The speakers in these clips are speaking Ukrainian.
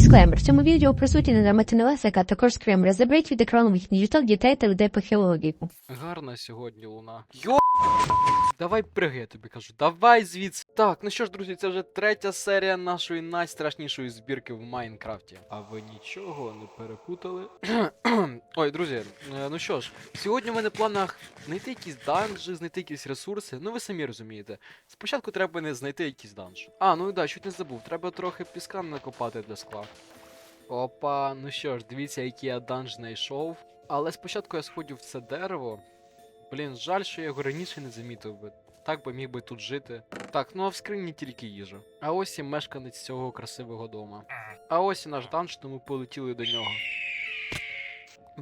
Дисклеймер. В цьому відео присутні ненормативна лесика, також скрім Заберіть від екрану їх діток, дітей та людей похилого віку. Гарна сьогодні луна. Йо! Давай пригай, я тобі кажу. Давай звідси. Так, ну що ж, друзі, це вже третя серія нашої найстрашнішої збірки в Майнкрафті. А ви нічого не перепутали? Ой, друзі, е, ну що ж, сьогодні в мене в планах знайти якісь данжі, знайти якісь ресурси. Ну ви самі розумієте. Спочатку треба не знайти якийсь данж. А, ну і да, чуть не забув. Треба трохи піска накопати для скла. Опа, ну що ж, дивіться, який я данж знайшов. Але спочатку я сходю в це дерево. Блін, жаль, що я його раніше не замітив би. Так би міг би тут жити. Так, ну а в скрині тільки їжа. А ось і мешканець цього красивого дома. А ось і наш данж, тому полетіли до нього.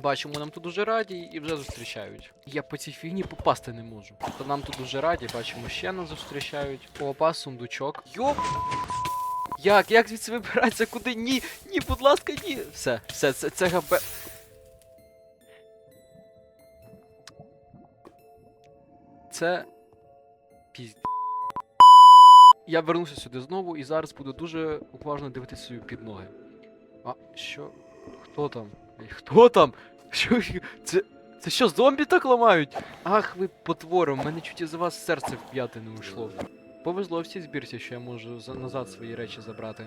Бачимо, нам тут дуже раді і вже зустрічають. Я по цій фігні попасти не можу. То нам тут дуже раді, бачимо, ще нас зустрічають. Опа, сундучок. Йоп! Як? Як звідси вибиратися? Куди? Ні! Ні, будь ласка, ні! Все, все, це, це габе. Це. Пізд... Я вернуся сюди знову і зараз буду дуже уважно дивитися під ноги. А, що? Хто там? Хто там? Що? Це. Це що, зомбі так ламають? Ах, ви потвори, в мене чуть із вас серце в п'яти не уйшло. Повезло в цій збірці, що я можу за- назад свої речі забрати.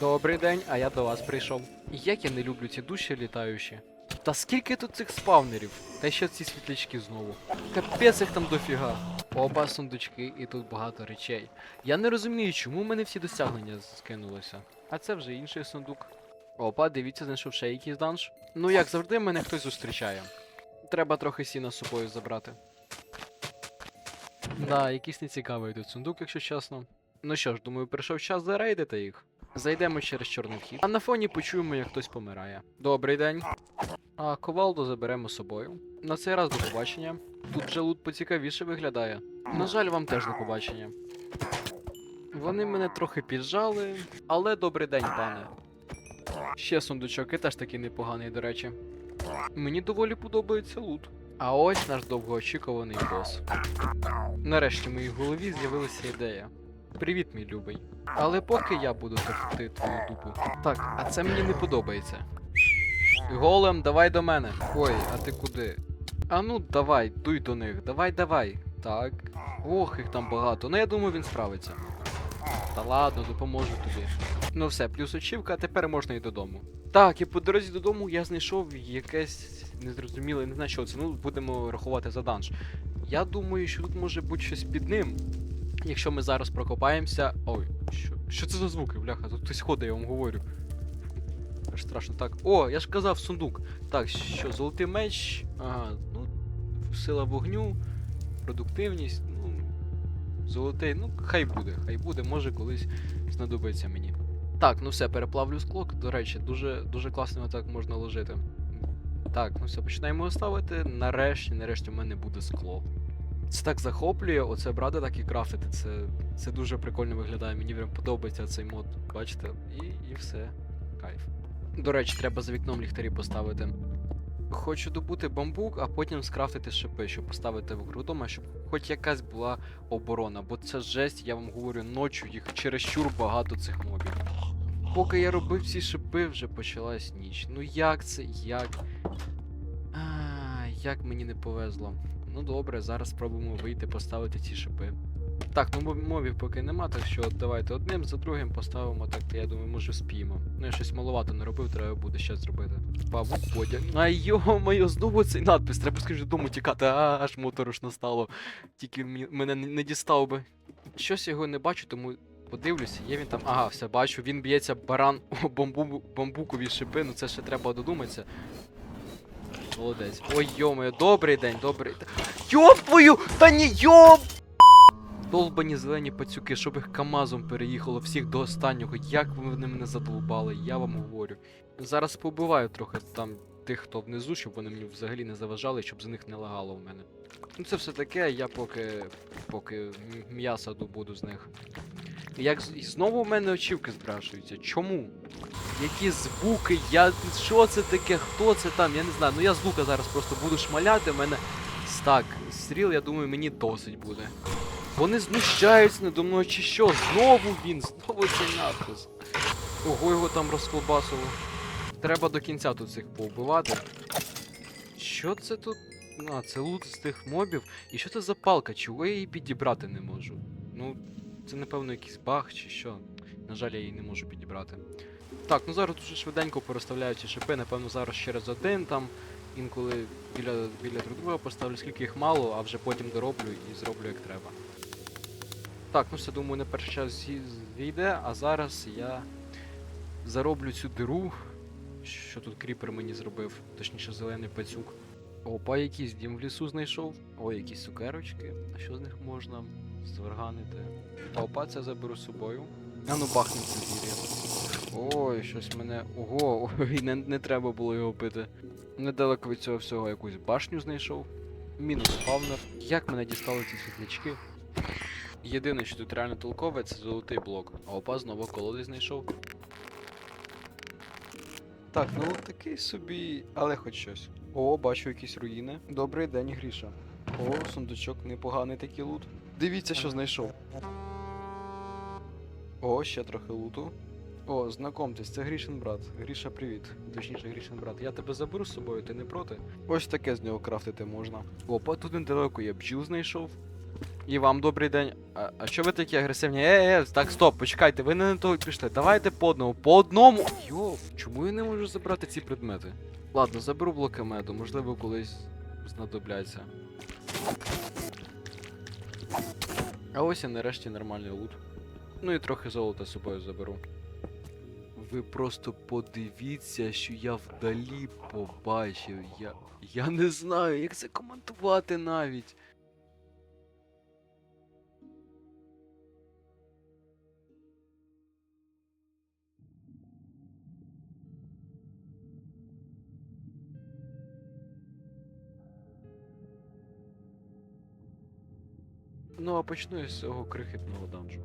Добрий день, а я до вас прийшов. Як я не люблю ці душі літаючі. Та скільки тут цих спавнерів? Та ще ці світлячки знову. Капець їх там дофіга. Оба сундучки і тут багато речей. Я не розумію, чому в мене всі досягнення скинулися. А це вже інший сундук. Опа, дивіться, знайшов ще якийсь данж. Ну як завжди, мене хтось зустрічає. Треба трохи сіна з собою забрати. Да, якийсь нецікавий тут сундук, якщо чесно. Ну що ж, думаю, прийшов час зарейдити їх. Зайдемо через чорний вхід. А на фоні почуємо, як хтось помирає. Добрий день. А ковалду заберемо з собою. На цей раз до побачення. Тут же лут поцікавіше виглядає. На жаль, вам теж до побачення. Вони мене трохи піджали, але добрий день, пане. Ще сундучок, і теж такий непоганий, до речі. Мені доволі подобається лут. А ось наш довгоочікуваний бос. Нарешті в моїй голові з'явилася ідея. Привіт, мій любий. Але поки я буду товкти твою дупу. Так, а це мені не подобається. Голем, давай до мене. Ой, а ти куди? А ну давай, дуй до них, давай, давай. Так. Ох, їх там багато. Ну я думаю, він справиться. Та ладно, допоможу тобі. Ну все, плюс очівка, тепер можна і додому. Так, і по дорозі додому я знайшов якесь незрозуміле, не знаю що це. Ну, будемо рахувати за данж. Я думаю, що тут може бути щось під ним. Якщо ми зараз прокопаємося. Ой, що, що це за звуки, бляха? Тут хтось ходить, я вам говорю. Аж страшно так. О, я ж казав, сундук. Так, що, золотий меч. Ага, ну, сила вогню, продуктивність. Золотий, ну, хай буде, хай буде, може колись знадобиться мені. Так, ну все, переплавлю скло. До речі, дуже, дуже класно так можна ложити. Так, ну все, починаємо ставити. Нарешті, нарешті в мене буде скло. Це так захоплює, оце брати так і крафтити. Це, це дуже прикольно виглядає. Мені прям подобається цей мод. Бачите? І, і все. Кайф. До речі, треба за вікном ліхтарі поставити. Хочу добути бамбук, а потім скрафтити шипи, щоб поставити вокруг дома, щоб хоч якась була оборона. Бо це жесть, я вам говорю, ночі їх чересчур багато цих мобів. Поки я робив ці шипи, вже почалась ніч. Ну як це? Як? А, як мені не повезло. Ну добре, зараз спробуємо вийти, поставити ці шипи. Так, ну мов- мовів поки нема, так що давайте одним за другим поставимо, так я думаю, може спіємо. Ну я щось маловато не робив, треба буде ще зробити. Павук Бодя. А йо-моє, знову цей надпис, треба скажи додому тікати, аж моторошно стало. Тільки мене не, дістав би. Щось його не бачу, тому подивлюся, є він там. Ага, все бачу, він б'ється баран о бамбу, бамбукові шипи, ну це ще треба додуматися. Молодець. Ой, йо-моє, добрий день, добрий. Йоп твою! Та ні, йоп! Долбані зелені пацюки, щоб їх КАМАЗом переїхало всіх до останнього. Як вони мене задолбали, я вам говорю. Зараз побиваю трохи там тих, хто внизу, щоб вони мені взагалі не заважали, щоб за них не лагало в мене. Ну це все таке, я поки. поки м'яса добуду з них. Як і знову в мене очівки збрашуються. Чому? Які звуки? Я. Що це таке? Хто це там? Я не знаю. Ну я з лука зараз просто буду шмаляти, в мене стак стріл, я думаю, мені досить буде. Вони знущаються надо мною чи що? Знову він, знову цей надпис. Ого, його там розколбасило. Треба до кінця тут цих повбивати. Що це тут? А, це лут з тих мобів. І що це за палка? Чого я її підібрати не можу? Ну, це напевно якийсь баг чи що. На жаль, я її не можу підібрати. Так, ну зараз дуже швиденько переставляю ці шипи, напевно, зараз через один там. Інколи біля, біля друг поставлю, скільки їх мало, а вже потім дороблю і зроблю як треба. Так, ну все, думаю, на перший час зі- зійде, а зараз я зароблю цю диру, що тут кріпер мені зробив, точніше зелений пацюк. Опа, якийсь дім в лісу знайшов. О, якісь цукерочки. А що з них можна зварганити? Опа, це заберу з собою. А ну бахнемо це зір'я. Ой, щось мене. Ого, ой, не, не треба було його пити. Недалеко від цього всього якусь башню знайшов. Мінус фавнер. Як мене дістали ці світлячки? Єдине, що тут реально толкове, це золотий блок. А опа, знову колоди знайшов. Так, ну такий собі, але хоч щось. О, бачу якісь руїни. Добрий день, Гріша. О, сундучок, непоганий такий лут. Дивіться, що знайшов. О, ще трохи луту. О, знакомтесь, це Грішин брат. Гріша, привіт. Точніше, Грішин брат. Я тебе заберу з собою, ти не проти? Ось таке з нього крафтити можна. Опа, тут недалеко я бджіл знайшов. І вам добрий день. А, а що ви такі агресивні? Е, е, так, стоп, почекайте, ви не на того пішли. Давайте по одному. По одному. Йоф, чому я не можу забрати ці предмети? Ладно, заберу блоки меду, можливо, колись знадобляться. А ось і нарешті нормальний лут. Ну і трохи золота з собою заберу. Ви просто подивіться, що я вдалі побачив. Я. Я не знаю, як це коментувати навіть. Ну, а почну я з цього крихітного данжу.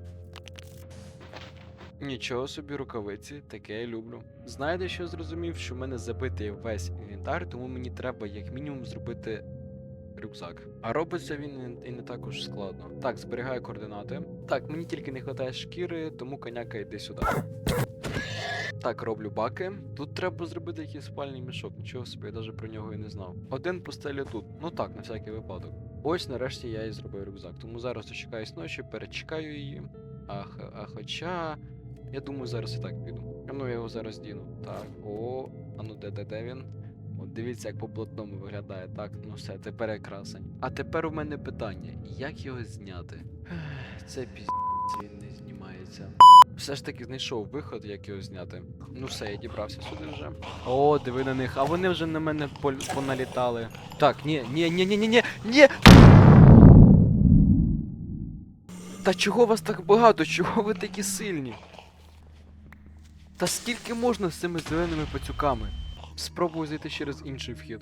Нічого собі рукавиці, таке я люблю. Знаєте, що зрозумів, що в мене забитий весь інвентар, тому мені треба як мінімум зробити рюкзак. А робиться він і- не так уж складно. Так, зберігаю координати. Так, мені тільки не вистачає шкіри, тому коняка йди сюди. Так, роблю баки. Тут треба зробити якийсь спальний мішок, нічого собі, я навіть про нього і не знав. Один постелю тут. Ну так, на всякий випадок. Ось нарешті я і зробив рюкзак. Тому зараз дочекаюсь ночі, перечекаю її. А, а хоча. Я думаю, зараз і так піду. Ну я його зараз діну. Так, о, а ну де де де він? От дивіться, як по блатному виглядає. Так, ну все, тепер я красень. А тепер у мене питання: як його зняти? Це піздець, він не знімається. Все ж таки знайшов виход, як його зняти. Ну все, я дібрався сюди вже. О, диви на них, а вони вже на мене пол- поналітали. Так, ні, ні, ні, ні, ні, ні, ні. Та чого вас так багато? Чого ви такі сильні? Та скільки можна з цими зеленими пацюками? Спробую зайти через інший вхід.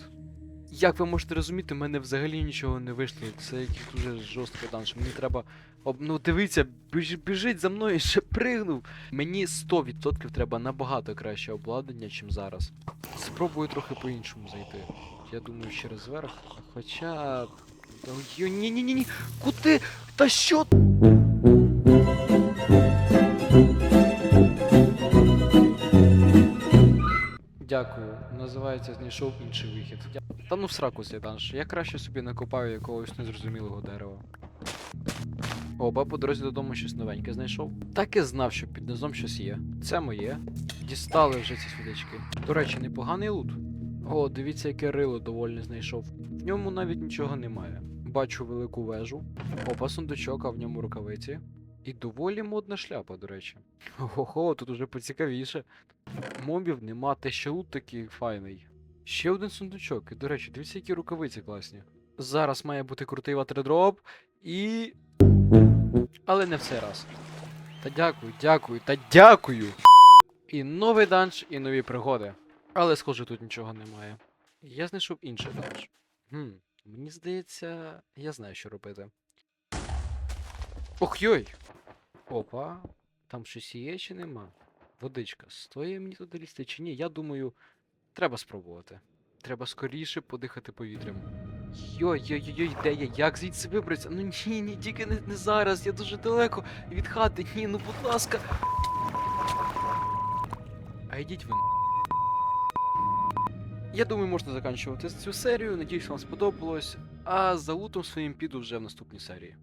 Як ви можете розуміти, в мене взагалі нічого не вийшло. Це якийсь дуже жорсткий данж. Мені треба. Об... Ну дивіться, біж... біжить за мною ще пригнув. Мені 100% треба набагато краще обладнання, ніж зараз. Спробую трохи по-іншому зайти. Я думаю, через верх. Хоча. Ні, ні, ні, ні. Куди? Та що? Дякую. Називається знайшов інший вихід. Та ну в сраку цей. Я краще собі накопаю якогось незрозумілого дерева. Оба по дорозі додому щось новеньке знайшов. Так і знав, що під низом щось є. Це моє. Дістали вже ці світочки. До речі, непоганий лут. О, дивіться, яке рило довольне знайшов. В ньому навіть нічого немає. Бачу велику вежу. Опа, сундучок, а в ньому рукавиці. І доволі модна шляпа, до речі. Ого, тут уже поцікавіше. Мобів нема, те ще лут такий файний. Ще один сундучок. І, до речі, дивіться, які рукавиці класні. Зараз має бути крутий ватердроп і. Але не в цей раз. Та дякую, дякую, та дякую! І новий данж, і нові пригоди. Але, схоже, тут нічого немає. Я знайшов інший данж. Хм, мені здається, я знаю, що робити. Ох йой! Опа, там щось є чи нема? Водичка. Стоїть мені туди лізти чи ні? Я думаю, треба спробувати. Треба скоріше подихати повітрям. Йой-йой-йой, де я? Як звідси вибратися? Ну ні, ні, тільки не, не зараз, я дуже далеко від хати. Ні, ну будь ласка. А йдіть ви. Я думаю, можна закінчувати цю серію. Надіюсь, вам сподобалось. А за лутом своїм піду вже в наступній серії.